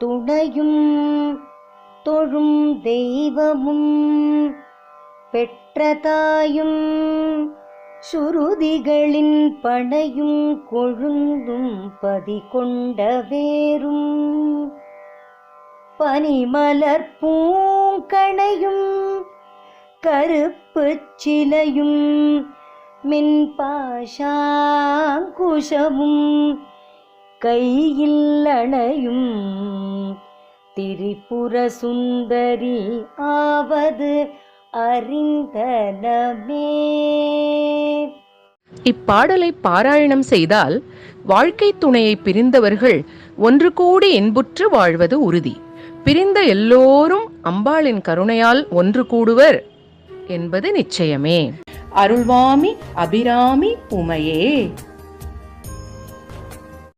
துணையும் தொழும் தெய்வமும் பெற்ற தாயும் சுருதிகளின் படையும் கொழுந்தும் பதி கொண்ட வேரும் பனிமலர் பூங்கணையும் கருப்பு சிலையும் மின்பாஷாங்குஷமும் கையில் அணையும் திரிபுர சுந்தரி ஆவது அறிந்தனமே. இப்பாடலை பாராயணம் செய்தால் வாழ்க்கை துணையை பிரிந்தவர்கள் ஒன்று கூடி இன்புற்று வாழ்வது உறுதி. பிரிந்த எல்லோரும் அம்பாளின் கருணையால் ஒன்று கூடுவர் என்பது நிச்சயமே. அருள்வாமி அபிராமி உமையே.